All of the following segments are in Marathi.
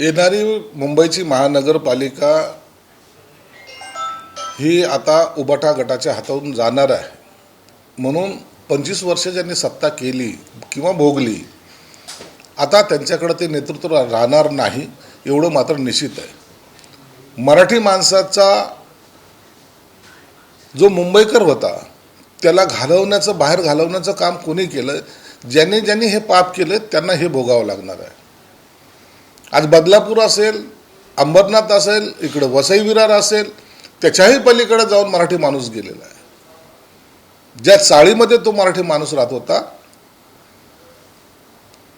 येणारी मुंबईची महानगरपालिका ही आता उबाटा गटाच्या हातातून जाणार आहे. म्हणून पंचवीस वर्ष ज्यांनी सत्ता केली किंवा भोगली आता त्यांच्याकडे ते नेतृत्व राहणार नाही एवढं मात्र निश्चित आहे. मराठी माणसाचा जो मुंबईकर होता त्याला घालवण्याचं बाहेर घालवण्याचं काम कोणी केलं? ज्यांनी ज्यांनी हे पाप केलं त्यांना हे भोगावं लागणार आहे. आज बदलापूर असेल अंबरनाथ असेल इकडं वसई विरार असेल त्याच्याही पलीकडे जाऊन मराठी माणूस गेलेला आहे. ज्या चाळीमध्ये तो मराठी माणूस राहत होता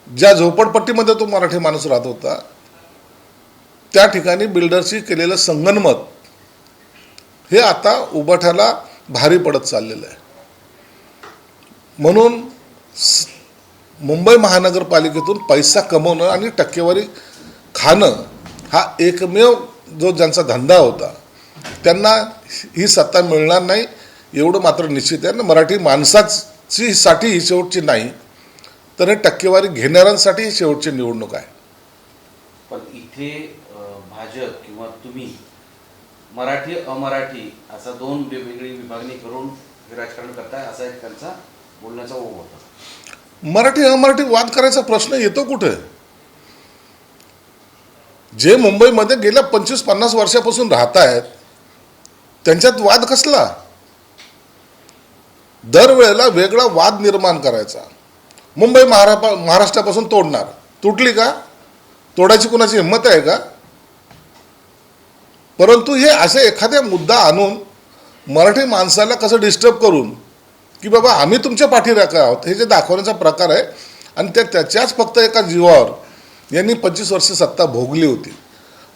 ज्या झोपडपट्टीमध्ये तो मराठी माणूस राहत होता त्या ठिकाणी बिल्डरशी केलेलं संगनमत हे आता उबाठ्याला भारी पडत चाललेलं आहे. म्हणून मुंबई महानगरपालिकेतून पैसा कमवणं आणि टक्केवारी खाणं हा एकमेव जो ज्यांचा धंदा होता त्यांना ही सत्ता मिळणार नाही एवढं मात्र निश्चित आहे. आणि मराठी माणसाची साठी ही शेवटची नाही तर हे टक्केवारी घेणाऱ्यांसाठी ही शेवटची निवडणूक आहे. पण इथे भाजप किंवा तुम्ही मराठी अमराठी असा दोन वेगवेगळी विभागणी करून हे राजकारण करताय असा एक त्यांचा बोलण्याचा ओघ होता. मराठी अमराठी वाद करायचा प्रश्न येतो कुठे? जे मुंबईमध्ये गेल्या पंचवीस पन्नास वर्षापासून राहत आहेत त्यांच्यात वाद कसला? दरवेळेला वेगळा वाद निर्माण करायचा. मुंबई महारा महाराष्ट्रापासून तोडणार. तुटली का? तोडायची कुणाची हिंमत आहे का? परंतु हे असे एखाद्या मुद्दा आणून मराठी माणसाला कसं डिस्टर्ब करून की बाबा आम्ही तुमच्या पाठीराखा आहोत हे जे दाखवण्याचा प्रकार आहे आणि त्या त्याच्याच फक्त एका जीवावर यांनी पंचवीस वर्ष सत्ता भोगली होती.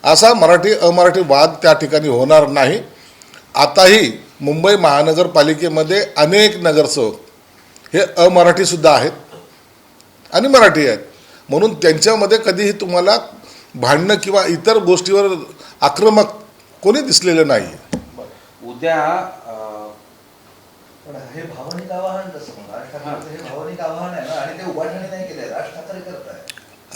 असा मराठी अमराठी वाद त्या ठिकाणी होणार नाही. आताही मुंबई महानगरपालिकेमध्ये अनेक नगरसेवक हे अमराठीसुद्धा आहेत आणि मराठी आहेत. म्हणून त्यांच्यामध्ये कधीही तुम्हाला भांडणं किंवा इतर गोष्टीवर आक्रमक कोणी दिसलेलं नाही उद्या पण हे भावनिक आवाहन कसं ठाकरेंचं हे. भावनिक आवाहन आहे ना आणि ते उभाठणी नाही केलंय. राज ठाकरे करताय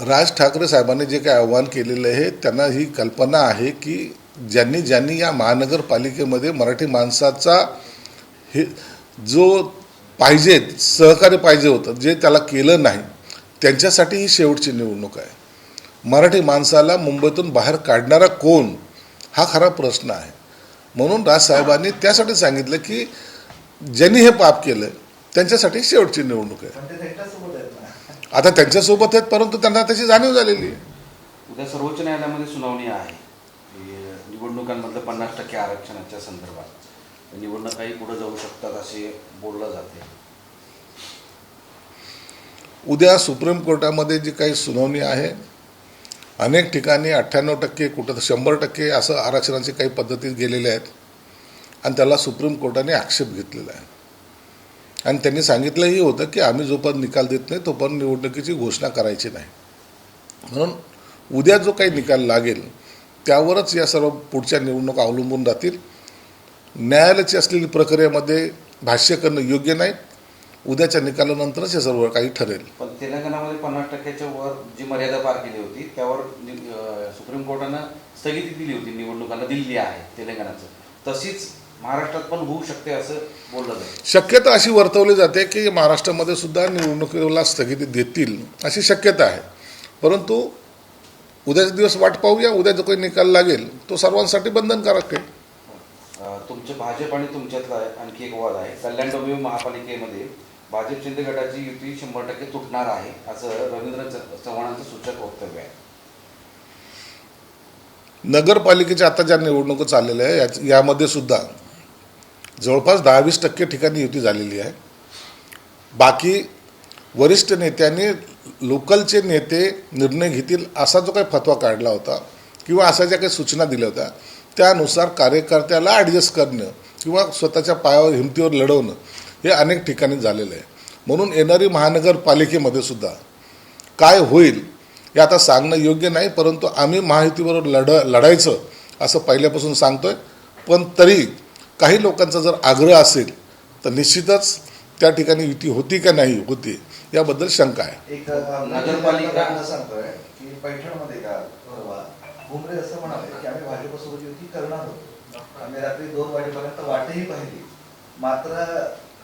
राज ठाकरे साहेबांनी जे काही आव्हान केलेलं आहे त्यांना ही कल्पना आहे की ज्यांनी ज्यांनी या महानगरपालिकेमध्ये मराठी माणसाचा हे जो पाहिजे सहकार्य पाहिजे होतं जे त्याला केलं नाही त्यांच्यासाठी ही शेवटची निवडणूक आहे. मराठी माणसाला मुंबईतून बाहेर काढणारा कोण हा खरा प्रश्न आहे. म्हणून राजसाहेबांनी त्यासाठी सांगितलं की ज्यांनी हे पाप केलं त्यांच्यासाठी शेवटची निवडणूक आहे. आता त्यांच्यासोबत आहेत परंतु त्यांना त्याची जाणीव झालेली आहे. उद्या सर्वोच्च न्यायालयामध्ये सुनावणी आहे. निवडणुकांमधलं पन्नास टक्के आरक्षणाच्या संदर्भात. निवडणुकाही पुढे जाऊ शकतात असे बोललं जाते. उद्या सुप्रीम कोर्टामध्ये जी काही सुनावणी आहे अनेक ठिकाणी अठ्ठ्याण्णव टक्के कुठं तर शंभर टक्के असं आरक्षणाचे काही पद्धती गेलेल्या आहेत. आणि त्याला सुप्रीम कोर्टाने आक्षेप घेतलेला आहे. आणि त्यांनी सांगितलंही होतं की आम्ही जोपर्यंत निकाल देत नाही तोपर्यंत निवडणुकीची घोषणा करायची नाही. म्हणून उद्या जो काही निकाल लागेल त्यावरच या सर्व पुढच्या निवडणुका अवलंबून राहतील. न्यायालयाची असलेली प्रक्रियेमध्ये भाष्य करणं योग्य नाही. उद्याच्या निकालानंतरच हे सर्व काही ठरेल. पण तेलंगणामध्ये पन्नास टक्क्याच्या वर जी मर्यादा पार केली होती त्यावर सुप्रीम कोर्टानं स्थगिती दिली होती निवडणुकांना दिल्ली आहे तेलंगणाचं. तशीच महाराष्ट्रात पण होऊ शकते असं बोललं जातं शक्यता अशी वर्तवली जाते की महाराष्ट्रामध्ये सुद्धा निवडणुकीला स्थगिती देतील अशी शक्यता आहे. परंतु उद्याचे दिवस वाट पाहूया उद्या जो काही निकाल लागेल तो सर्वांसाठी बंधनकारक आहे. तुमचे भाजप आणि तुमच्यातला आणखी एक वाद आहे. कल्याण डोंबिवली महापालिकेमध्ये भाजप शिंदे गटाची युती शंभर टक्के तुटणार आहे असं रवींद्र चव्हाणांचं सूचक वक्तव्य आहे. नगरपालिकेच्या आता ज्या निवडणुका चाललेल्या आहे याच- यामध्ये सुद्धा जवळपास दहावीस टक्के ठिकाणी युती झालेली आहे. बाकी वरिष्ठ नेत्यांनी लोकलचे नेते निर्णय घेतील असा जो काही फतवा काढला होता किंवा अशा ज्या काही सूचना दिल्या होत्या त्यानुसार कार्यकर्त्याला ॲडजस्ट करणं किंवा स्वतःच्या पायावर हिमतीवर लढवणं हे अनेक ठिकाणी झालेलं आहे. म्हणून येणारी महानगरपालिकेमध्ये सुद्धा काय होईल हे आता सांगणं योग्य नाही परंतु आम्ही महायुतीबरोबर लढ लढायचं असं पहिल्यापासून सांगतोय. पण तरी काही लोकांचा जर आग्रह असेल तर निश्चितच त्या ठिकाणी युती होती का नाही होती याबद्दल शंका आहे. एक अं, नगरपालिका- नगरपालिका सांगतोय की पैठणमध्ये का परवा भुमरे असं म्हणाले की आम्ही भाजपसोबत युती करणार होतो. आम्ही रात्री दोन वाजेपर्यंत वाटही पाहिली. मात्र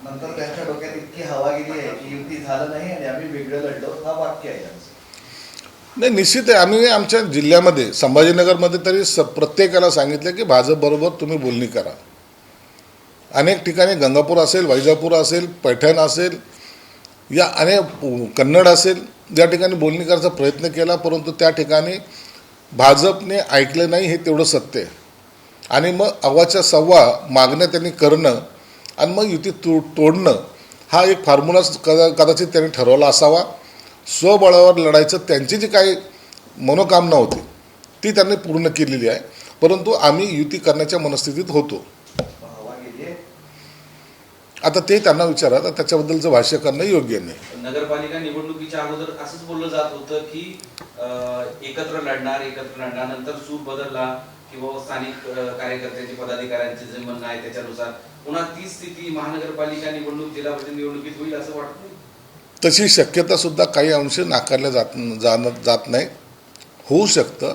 नंतर त्यांच्या डोक्यात इतकी हवा गेली आहे की युती झालं नाही आणि आम्ही वेगळं लढलो. हा वाक्य आहे त्यांचं नाही निश्चित आहे. आम्ही आमच्या जिल्ह्यामध्ये संभाजीनगरमध्ये तरी स प्रत्येकाला सांगितलं की भाजपबरोबर तुम्ही बोलणी करा. अनेक ठिकाणी गंगापूर असेल वैजापूर असेल पैठण असेल या अनेक कन्नड असेल ज्या ठिकाणी बोलणी करायचा प्रयत्न केला परंतु त्या ठिकाणी भाजपने ऐकलं नाही हे तेवढं सत्य आहे. आणि मग अव्वाच्या सव्वा मागण्या त्यांनी करणं आणि मग युती तो तोडणं हा एक फॉर्म्युलाच कदा कदाचित त्यांनी ठरवला असावा. स्वबळावर लढायचं त्यांची जी काही मनोकामना होती ती त्यांनी पूर्ण केलेली आहे. परंतु आम्ही युती करण्याच्या मनस्थितीत होतो. आता ते त्यांना विचारा तर त्याच्याबद्दलचं भाष्य करणं योग्य नाही. नगरपालिका निवडणुकीच्या अगोदर असंच बोललं जात होतं की एकत्र लढणार एकत्र लढणार नंतर सूर बदलला किंवा स्थानिक कार्यकर्त्यांचे पदाधिकाऱ्यांचे जे म्हणणं आहे त्याच्यानुसार पुन्हा ती स्थिती महानगरपालिका निवडणूक जिल्हा परिषद निवडणुकीत होईल असं वाटत तशी शक्यता सुद्धा काही अंश नाकारल्या जात जाणं जात नाही. होऊ शकतं.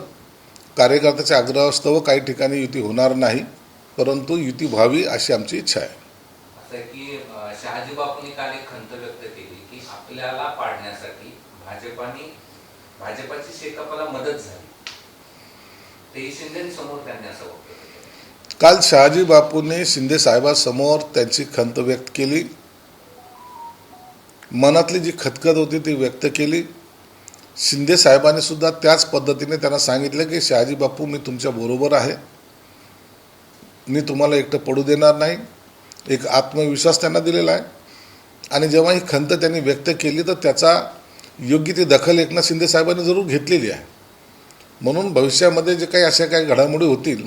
कार्यकर्त्याच्या आग्रहास्तव काही ठिकाणी युती होणार नाही परंतु युती व्हावी अशी आमची इच्छा आहे. तर की शहाजी बापूंनी काल एक खंत व्यक्त केली की आपल्याला पाडण्यासाठी भाजपाने भाजपाची शेकापाला मदत झाली. ते शिंदेसमोर त्यांनी असं वक्तव्य काल शहाजी बापूंनी शिंदे साहेबांसमोर त्यांची खंत व्यक्त केली. मनातली जी खतखत होती ती व्यक्त केली. शिंदे साहेबांनी सुद्धा त्याच पद्धतीने त्यांना सांगितलं की शहाजी बापू मी तुमच्या बरोबर आहे. मी तुम्हाला एकटं पडू देणार नाही. एक आत्मविश्वास त्यांना दिलेला आहे. आणि जेव्हा ही खंत त्यांनी व्यक्त केली तर त्याचा योग्य ती दखल एकनाथ शिंदे साहेबांनी जरूर घेतलेली आहे. म्हणून भविष्यामध्ये जे काही अशा काही घडामोडी होतील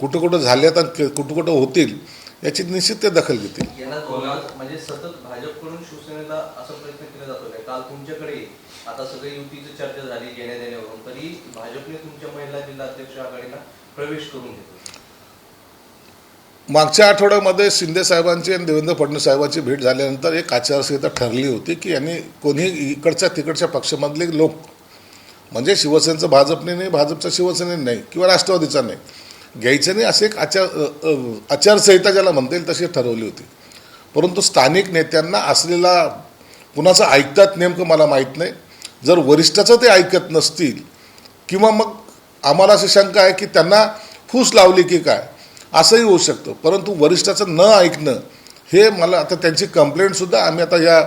कुठं कुठं झाल्यात आणि कुठं कुठं होतील याची निश्चित ते दखल घेतील. म्हणजे सतत भाजपकडून शिवसेनेला असा प्रयत्न केला जातो काय काल तुमच्याकडे आता सगळी युतीची चर्चा झाली घेण्या देण्यावरून तरी भाजपने तुमच्या महिला जिल्हा अध्यक्ष आघाडीला प्रवेश करून घेतला. मागच्या आठवड्यामध्ये शिंदे साहेबांची आणि देवेंद्र फडणवीस साहेबांची भेट झाल्यानंतर एक आचारसंहिता ठरली होती की यांनी कोणी इकडच्या तिकडच्या पक्षामधले लोक म्हणजे शिवसेनेचं भाजपने नाही भाजपचा शिवसेनेने नाही किंवा राष्ट्रवादीचा नाही घ्यायचं नाही असे एक आचार आचारसंहिता ज्याला म्हणता येईल तशी ठरवली होती. परंतु स्थानिक नेत्यांना असलेला कुणाचं ऐकतात नेमकं मला माहीत नाही. जर वरिष्ठाचं ते ऐकत नसतील किंवा मग आम्हाला अशी शंका आहे की त्यांना फूस लावली की काय? असंही होऊ शकतं. परंतु वरिष्ठाचं न ऐकणं हे मला आता त्यांची कंप्लेंटसुद्धा आम्ही आता या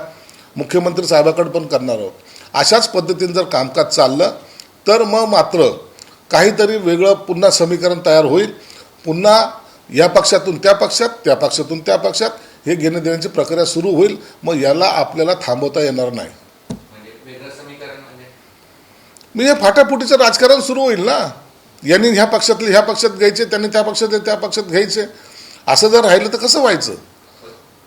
मुख्यमंत्री साहेबाकडे पण करणार आहोत. अशाच पद्धतीने जर कामकाज चाललं तर मग मात्र काहीतरी वेगळं पुन्हा समीकरण तयार होईल. पुन्हा या पक्षातून त्या पक्षात त्या पक्षातून त्या पक्षात हे घेणं देण्याची प्रक्रिया सुरू होईल. मग याला आपल्याला थांबवता येणार नाही. म्हणजे म्हणजे? फाटाफुटीचं राजकारण सुरू होईल ना? यांनी ह्या पक्षातले ह्या पक्षात घ्यायचे त्यांनी त्या पक्षातले त्या पक्षात घ्यायचे. असं जर राहिलं तर कसं व्हायचं?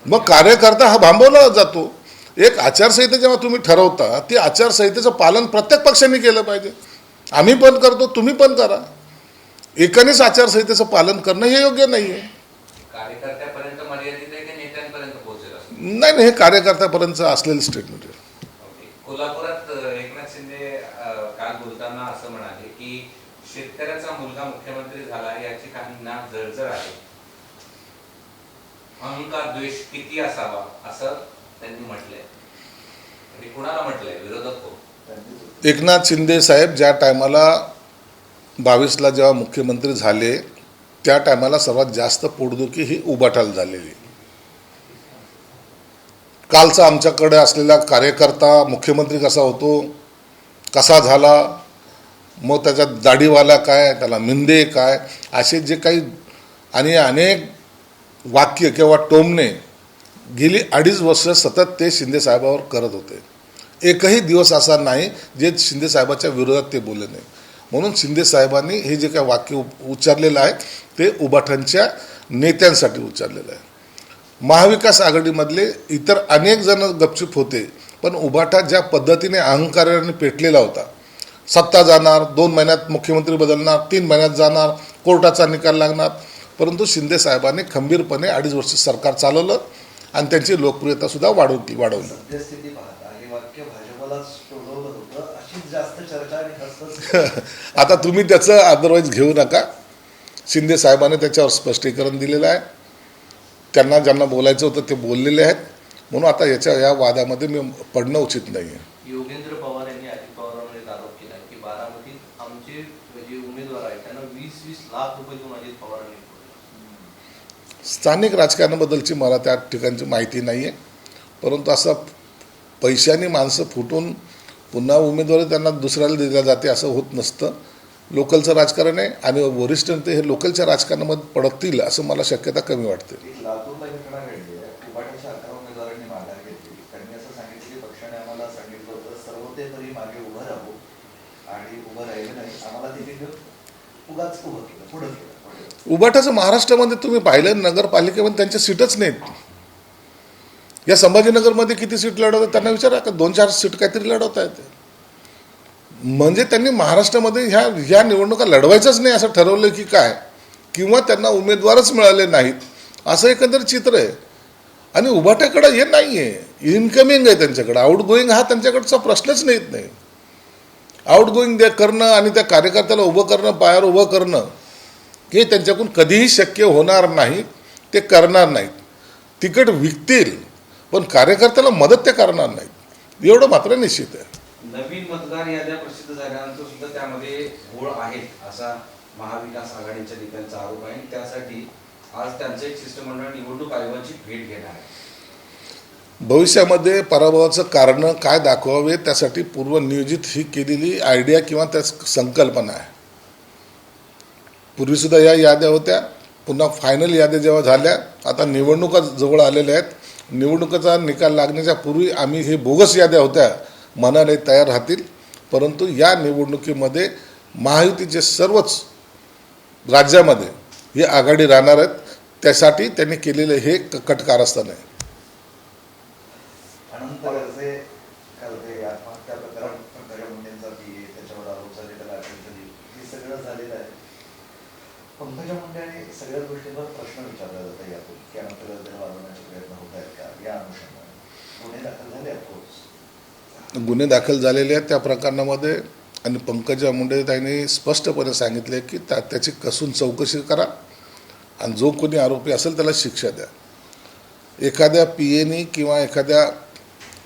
मग कार्यकर्ता हा भांबवला जातो. एक आचारसंहिता जेव्हा तुम्ही ठरवता ती आचारसंहितेचं पालन प्रत्येक पक्षाने केलं पाहिजे. आम्ही पण करतो तुम्ही पण करा. एकानेच आचारसंहितेचं पालन करणं हे योग्य नाही आहे नाही हे कार्यकर्त्यापर्यंत असलेलं स्टेटमेंट आहे ओके. कोल्हापुरात अ, एकनाथ शिंदे अ, काल बोलताना असं म्हणाले की शेतकऱ्याचा मुलगा मुख्यमंत्री झाला याची काहींना जळजळ आहे. अहंकार द्वेष किती असावा असं त्यांनी म्हटलंय. कुणाला म्हटलंय? विरोधक कोण? एकनाथ शिंदे साहेब ज्या टायमाला बावीसला जेव्हा मुख्यमंत्री झाले त्या टायमाला सर्वात जास्त पोटदुखी ही उबाठाल झालेली. कालचा आमच्याकडे असलेला कार्यकर्ता मुख्यमंत्री कसा होतो कसा झाला मग त्याच्यात दाढीवाला काय त्याला मिंदे काय असे जे काही आणि अनेक वाक्य किंवा टोमणे गेली अडीच वर्ष सतत ते शिंदे साहेबावर करत होते. एकही दिवस असा नाही जे शिंदे साहेबाच्या विरोधात ते बोलले नाही. म्हणून शिंदे साहेबांनी हे जे काही वाक्य उच्चारलेलं आहे ते उबाठांच्या नेत्यांसाठी उच्चारलेलं आहे. महाविकास आघाडीमधले इतर अनेक जण गपचूप होते पण उबाठा ज्या पद्धतीने अहंकाराने पेटलेला होता सत्ता जाणार दोन महिन्यात मुख्यमंत्री बदलणार तीन महिन्यात जाणार कोर्टाचा निकाल लागणार. परंतु शिंदे साहेबांनी खंबीरपणे अडीच वर्ष सरकार चालवलं आणि त्यांची लोकप्रियता सुद्धा वाढवली. वाढवली आता तुम्ही त्याचं अदरवाईज घेऊ नका. शिंदे साहेबांनी त्याच्यावर स्पष्टीकरण दिलेलं आहे. त्यांना ज्यांना बोलायचं होतं ते बोललेले आहेत. म्हणून आता याच्या या वादामध्ये मी पडणं उचित नाही आहे उमेदवार आहेत त्यांना वीस वीस लाख रुपये देऊन अजित पवारांनी निवडले. स्थानिक राजकारणाबद्दलची मला त्या ठिकाणची माहिती नाही आहे परंतु असं पैशाने माणसं फुटून पुन्हा उमेदवारी त्यांना दुसऱ्याला दिल्या जाते असं होत नसतं. लोकलचं राजकारण आहे आणि वरिष्ठ नेते हे लोकलच्या राजकारणामध्ये पडतील असं मला शक्यता कमी वाटते एक लातूरला घटना घडली आहे उभाटाच्या अकरा उमेदवारांनी माघार घेतली त्यांनी असं सांगितलं की पक्षाने आम्हाला सांगितलं होतं सर्व ते तरी मागे उभं राहू आणि उभं राहिलं नाही आम्हाला तिथे घेऊन उगाच उभं केलं पुढं केलं उबाटाचं महाराष्ट्रामध्ये तुम्ही पाहिलं नगरपालिकेमध्ये त्यांच्या सीटच नाहीत. या संभाजीनगरमध्ये किती सीट लढवतात त्यांना विचारा का दोन चार सीट काहीतरी लढवता येते. म्हणजे त्यांनी महाराष्ट्रामध्ये ह्या ह्या निवडणुका लढवायचंच नाही असं ठरवलं की काय किंवा त्यांना उमेदवारच मिळाले नाहीत असं एकंदर चित्र आहे. आणि उभाट्याकडं हे नाही आहे इन्कमिंग आहे त्यांच्याकडं. आउटगोईंग हा त्यांच्याकडचा प्रश्नच नाहीत नाही. आउटगोईंग गोईंग करणं आणि त्या कार्यकर्त्याला उभं करणं पायावर उभं करणं हे त्यांच्याकडून कधीही शक्य होणार नाही ते करणार नाहीत. तिकट विकतील पण कार्यकर्त्याला मदत ते करणार नाहीत. एवढं मात्र निश्चित आहे. नवीन मतदार याद्या प्रसिद्ध झाल्यानंतर सुद्धा त्यामध्ये घोळ आहेत असा महाविकास आघाडीच्या नेत्यांचा आरोप आहे. त्यासाठी आज त्यांचं एक शिष्टमंडळ निवडणूक आयोगाची भेट घेणार आहे. भविष्यामध्ये पराभवाचं कारण काय दाखवावे त्यासाठी पूर्वनियोजित ही केलेली आयडिया किंवा त्या संकल्पना आहे. पूर्वीसुद्धा या याद्या होत्या पुन्हा फायनल याद्या जेव्हा झाल्या आता निवडणुका जवळ आलेल्या आहेत. निवडणुकीचा निकाल लागण्याच्या पूर्वी आम्ही हे बोगस याद्या होत्या मनाने तयार राहतील. परंतु या निवडणुकीमध्ये महायुतीचे सर्वच राज्यामध्ये हे आघाडी राहणार आहेत. त्यासाठी त्यांनी केलेले हे क- कटकारस्थान आहे. अनंत गर्जे करते आत्महत्या प्रकरण पंकजा मुंडेंचा पी त्याच्यावर आरोप झालेला अटक झाली हे सगळं झालेलं आहे. पंकजा मुंडे सगळ्या गोष्टींवर प्रश्न विचारला जातो यातून की अनंत वाढवण्याचे प्रयत्न होत आहेत का? या अनुषंगाने. गुन्हे दाखल झाले आहेत गुन्हे दाखल झालेले आहेत त्या प्रकरणामध्ये आणि पंकजा मुंडे त्यांनी स्पष्टपणे सांगितले की त्या त्याची कसून चौकशी करा आणि जो कोणी आरोपी असेल त्याला शिक्षा द्या. एखाद्या पी एनी किंवा एखाद्या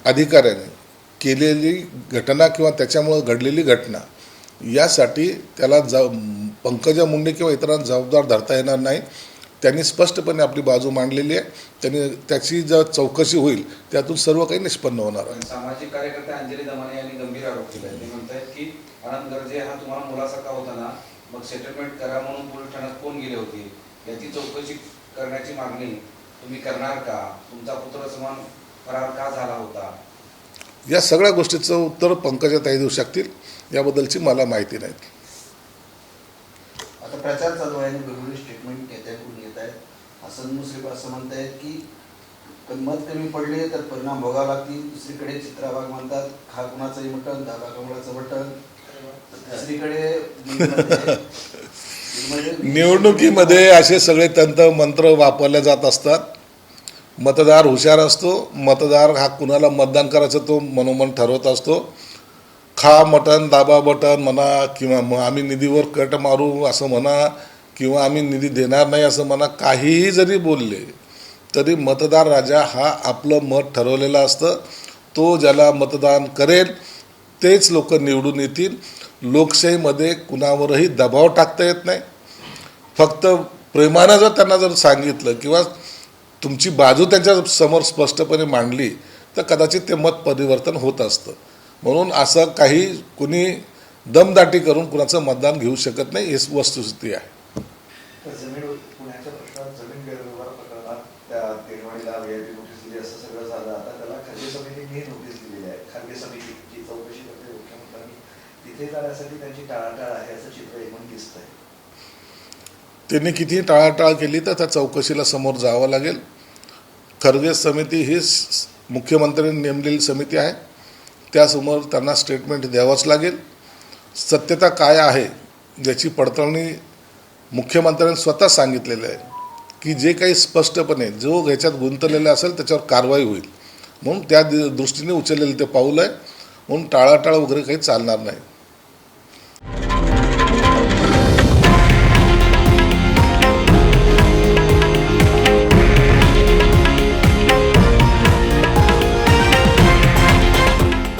अधिकाऱ्याने केलेली घटना किंवा त्याच्यामुळं घडलेली घटना यासाठी त्याला ज पंकजा मुंडे किंवा इतरांना जबाबदार धरता येणार नाही. त्यांनी स्पष्टपणे आपली बाजू मांडलेली आहे. त्यांनी त्याची जर चौकशी होईल त्यातून सर्व काही निष्पन्न होणार आहे. सामाजिक कार्यकर्ते अंजली दमाने यांनी गंभीर आरोप केला. ते म्हणतायत की अनंत गर्जे हा तुम्हाला मुलासारखा होता ना? मग सेटलमेंट करा म्हणून पोलीस ठाण्यात कोण गेले होते? याची चौकशी करण्याची मागणी तुम्ही करणार का? तुमचा पुत्र समान का झाला होता? या सगळ्या गोष्टीचं उत्तर पंकजा ताई देऊ शकतील. याबद्दलची मला माहिती नाही. आता प्रचार चालू आहे वेगवेगळी स्टेटमेंट नेत्यांकडून येत आहेत. हसन मुश्रीफ असं म्हणतायत की मत कमी पडले तर परिणाम भोगावे लागतील. दुसरीकडे चित्राबाग म्हणतात खा कुणाचंही मटण दहा कमळाचं मटण. दुसरीकडे निवडणुकीमध्ये असे सगळे तंत्र मंत्र वापरले जात असतात. मतदार हुशार असतो मतदार हा कुणाला मतदान करायचं तो मनोमन ठरवत असतो. खा मटन दाबा बटन म्हणा किंवा मग आम्ही निधीवर कट मारू असं म्हणा किंवा आम्ही निधी देणार नाही असं म्हणा काहीही जरी बोलले तरी मतदार राजा हा आपलं मत ठरवलेलं असतं. तो ज्याला मतदान करेल तेच लोक निवडून येतील. लोकशाहीमध्ये कुणावरही दबाव टाकता येत नाही. फक्त प्रेमानं जर त्यांना जर सांगितलं किंवा तुमची बाजू त्यांच्यासमोर स्पष्टपणे मांडली तर कदाचित ते मत परिवर्तन होत असतं. म्हणून असं काही कुणी दमदाटी करून कुणाचं मतदान घेऊ शकत नाही ही वस्तुस्थिती आहे. त्यांनी कितीही टाळाटाळ केली तर त्या चौकशीला समोर जावं लागेल. खरगे समिती ही स- मुख्यमंत्र्यांनी नेमलेली समिती आहे. त्यासमोर त्यांना स्टेटमेंट द्यावंच लागेल. सत्यता काय आहे याची पडताळणी मुख्यमंत्र्यांनी स्वतः सांगितलेलं आहे की जे काही स्पष्टपणे जो ह्याच्यात गुंतलेला असेल त्याच्यावर कारवाई होईल. म्हणून त्या दृष्टीने उचललेलं ते पाऊल आहे. म्हणून टाळाटाळ वगैरे काही चालणार नाही.